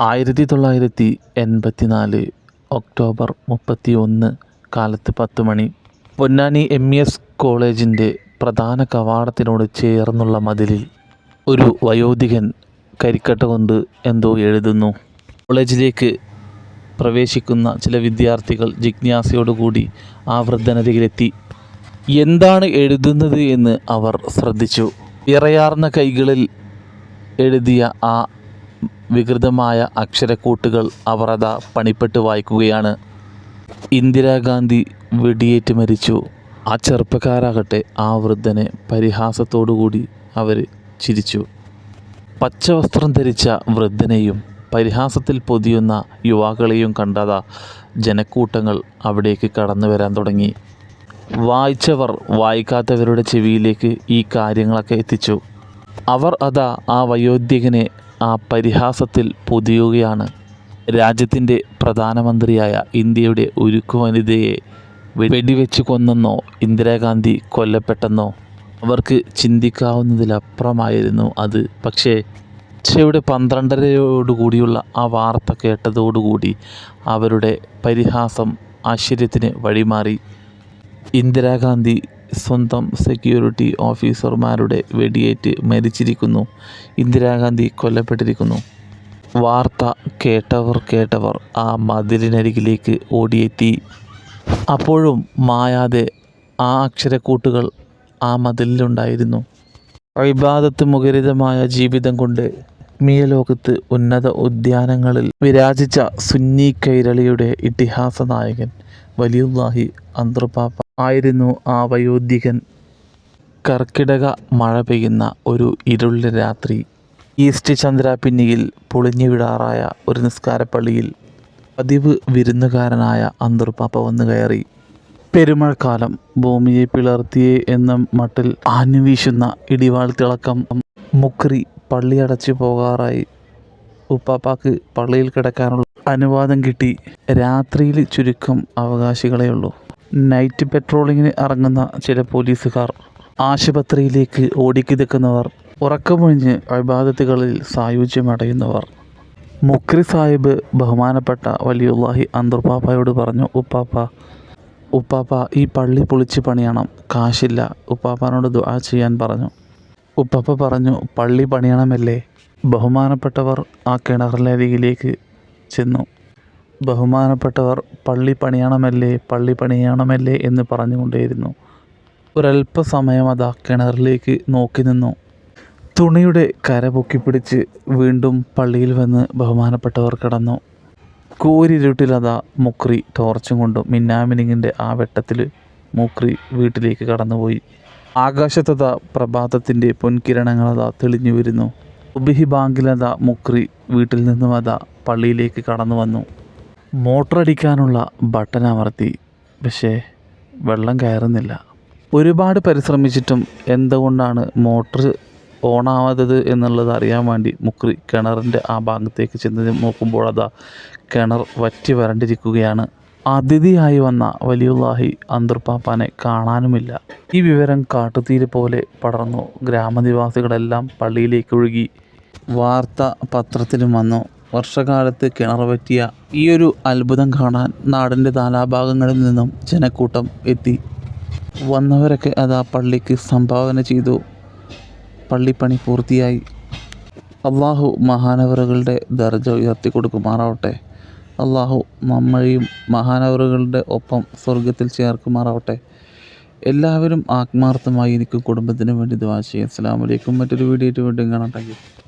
ആയിരത്തി തൊള്ളായിരത്തി എൺപത്തി നാല് ഒക്ടോബർ മുപ്പത്തി ഒന്ന് കാലത്ത് പത്ത് മണി. പൊന്നാനി എം ഇ എസ് കോളേജിന്റെ പ്രധാന കവാടത്തിനോട് ചേർന്നുള്ള മതിലിൽ ഒരു വയോധികൻ കരിക്കട്ട കൊണ്ട് എന്തോ എഴുതുന്നു. കോളേജിലേക്ക് പ്രവേശിക്കുന്ന ചില വിദ്യാർത്ഥികൾ ജിജ്ഞാസയോടുകൂടി ആ വൃദ്ധനരികിലെത്തി. എന്താണ് എഴുതുന്നത്? എന്ന് അവർ ശ്രദ്ധിച്ചു. വിറയാർന്ന കൈകളിൽ എഴുതിയ ആ വികൃതമായ അക്ഷരക്കൂട്ടുകൾ അവർ അതാ പണിപ്പെട്ട് വായിക്കുകയാണ്. ഇന്ദിരാഗാന്ധി വെടിയേറ്റ് മരിച്ചു. ആ ചെറുപ്പക്കാരാകട്ടെ ആ വൃദ്ധനെ പരിഹാസത്തോടുകൂടി അവർ ചിരിച്ചു. പച്ചവസ്ത്രം ധരിച്ച വൃദ്ധനെയും പരിഹാസത്തിൽ പൊതിയുന്ന യുവാക്കളെയും കണ്ടതാ ജനക്കൂട്ടങ്ങൾ അവിടേക്ക് കടന്നു വരാൻ തുടങ്ങി. വായിച്ചവർ വായിക്കാത്തവരുടെ ചെവിയിലേക്ക് ഈ കാര്യങ്ങളൊക്കെ എത്തിച്ചു. അവർ അതാ ആ വയോധികനെ ആ പരിഹാസത്തിൽ പൊതിയുകയാണ്. രാജ്യത്തിന്റെ പ്രധാനമന്ത്രിയായ ഇന്ത്യയുടെ ഉരുക്കു വനിതയെ വെടിവെച്ച് കൊന്നെന്നോ ഇന്ദിരാഗാന്ധി കൊല്ലപ്പെട്ടെന്നോ അവർക്ക് ചിന്തിക്കാവുന്നതിലപ്പുറമായിരുന്നു അത്. പക്ഷേ ഉച്ചയുടെ പന്ത്രണ്ടരയോടുകൂടിയുള്ള ആ വാർത്ത കേട്ടതോടുകൂടി അവരുടെ പരിഹാസം ആശ്ചര്യത്തിന് വഴിമാറി. ഇന്ദിരാഗാന്ധി സ്വന്തം സെക്യൂരിറ്റി ഓഫീസർമാരുടെ വെടിയേറ്റ് മരിച്ചിരിക്കുന്നു. ഇന്ദിരാഗാന്ധി കൊല്ലപ്പെട്ടിരിക്കുന്നു. വാർത്ത കേട്ടവർ കേട്ടവർ ആ മതിലിനരികിലേക്ക് ഓടിയെത്തി. അപ്പോഴും മായാതെ ആ അക്ഷരക്കൂട്ടുകൾ ആ മതിലിലുണ്ടായിരുന്നു. ഇബാദത്ത് മുഖരിതമായ ജീവിതം കൊണ്ട് മിയലോകത്ത് ഉന്നത ഉദ്യാനങ്ങളിൽ വിരാജിച്ച സുന്നി കൈരളിയുടെ ഇതിഹാസ നായകൻ വലിയുല്ലാഹി അന്തർപാപ്പ ആയിരുന്നു ആ വയോധികൻ. കർക്കിടക മഴ പെയ്യുന്ന ഒരു ഇരുളിന്റെ രാത്രി. ഈസ്റ്റ് ചന്ദ്രാപിന്നിയിൽ പൊളിഞ്ഞു വിടാറായ ഒരു നിസ്കാരപ്പള്ളിയിൽ പതിവ് വിരുന്നുകാരനായ അന്തർപാപ്പ വന്നു കയറി. പെരുമഴക്കാലം ഭൂമിയെ പിളർത്തിയേ എന്ന മട്ടിൽ ആഞ്ഞുവീശുന്ന ഇടിവാൾ തിളക്കം മുക്രി പള്ളി അടച്ചു പോകാറായി. ഉപ്പാപ്പാക്ക് പള്ളിയിൽ കിടക്കാനുള്ള അനുവാദം കിട്ടി. രാത്രിയിൽ ചുരുക്കം അവകാശികളേ ഉള്ളൂ നൈറ്റ് പെട്രോളിങ്ങിന് ഇറങ്ങുന്ന ചില പോലീസുകാർ ആശുപത്രിയിലേക്ക് ഓടിക്കിതക്കുന്നവർ ഉറക്കമൊഴിഞ്ഞ് അഭിബാധത്തുകളിൽ സായുജ്യമടയുന്നവർ. മുക്രി സാഹിബ് ബഹുമാനപ്പെട്ട വലിയുള്ളാഹി അന്തർപാപ്പയോട് പറഞ്ഞു ഉപ്പാപ്പ ഉപ്പാപ്പ ഈ പള്ളി പൊളിച്ച് പണിയണം. കാശില്ല. ഉപ്പാപ്പാനോട് ദുആ ചെയ്യാൻ പറഞ്ഞു. ഉപ്പാപ്പ പറഞ്ഞു പള്ളി പണിയണമല്ലേ? ബഹുമാനപ്പെട്ടവർ ആ കിണറിലരികിലേക്ക് ചെന്നു. ബഹുമാനപ്പെട്ടവർ പള്ളി പണിയണമല്ലേ പള്ളി പണിയണമല്ലേ എന്ന് പറഞ്ഞുകൊണ്ടേയിരുന്നു. ഒരല്പസമയം അതാ കിണറിലേക്ക് നോക്കി നിന്നു. തുണിയുടെ കര പൊക്കിപ്പിടിച്ച് വീണ്ടും പള്ളിയിൽ വന്ന് ബഹുമാനപ്പെട്ടവർ കിടന്നു. കൂരിരുട്ടിലതാ മുക്രി ടോർച്ചും കൊണ്ടും മിന്നാമിനിങ്ങിന്റെ ആ വെട്ടത്തിൽ മുക്രി വീട്ടിലേക്ക് കടന്നുപോയി. ആകാശത്തതാ പ്രഭാതത്തിന്റെ പൊൻകിരണങ്ങളതാ തെളിഞ്ഞു വരുന്നു. ഉബിഹി ബാങ്കിലതാ മുക്രി വീട്ടിൽ നിന്നും അതാ പള്ളിയിലേക്ക് കടന്നു വന്നു. മോട്ടർ അടിക്കാനുള്ള ബട്ടൺ അമർത്തി പക്ഷേ വെള്ളം കയറുന്നില്ല. ഒരുപാട് പരിശ്രമിച്ചിട്ടും എന്തുകൊണ്ടാണ് മോട്ടർ ഓണാവാത്തത് എന്നുള്ളത് അറിയാൻ വേണ്ടി മുക്രി കിണറിന്റെ ആ ഭാഗത്തേക്ക് ചെന്ന് നോക്കുമ്പോൾ അതാ കിണർ വറ്റി വരണ്ടിരിക്കുകയാണ്. അതിഥിയായി വന്ന വലിയുല്ലാഹി അന്തർപ്പാപ്പാനെ കാണാനുമില്ല. ഈ വിവരം കാട്ടുതീര് പോലെ പടർന്നു. ഗ്രാമനിവാസികളെല്ലാം പള്ളിയിലേക്ക് ഒഴുകി. വാർത്ത പത്രത്തിലും വന്നു. വർഷകാലത്ത് കിണർ പറ്റിയ ഈ ഒരു അത്ഭുതം കാണാൻ നാടിന്റെ നാനാഭാഗങ്ങളിൽ നിന്നും ജനക്കൂട്ടം എത്തി. വന്നവരൊക്കെ അത് ആ പള്ളിക്ക് സംഭാവന ചെയ്തു. പള്ളിപ്പണി പൂർത്തിയായി. അള്ളാഹു മഹാനവറുകളുടെ ദർജ ഉയർത്തി കൊടുക്കുമാറാവട്ടെ. അള്ളാഹു നമ്മളെയും മഹാനവറുകളുടെ ഒപ്പം സ്വർഗത്തിൽ ചേർക്കുമാറാവട്ടെ. എല്ലാവരും ആത്മാർത്ഥമായി എനിക്കും കുടുംബത്തിനും വേണ്ടി ദുവാ അസ്സാം വലൈക്കും മറ്റൊരു വീഡിയോ ആയിട്ട് വീണ്ടും കാണാം. താങ്ക്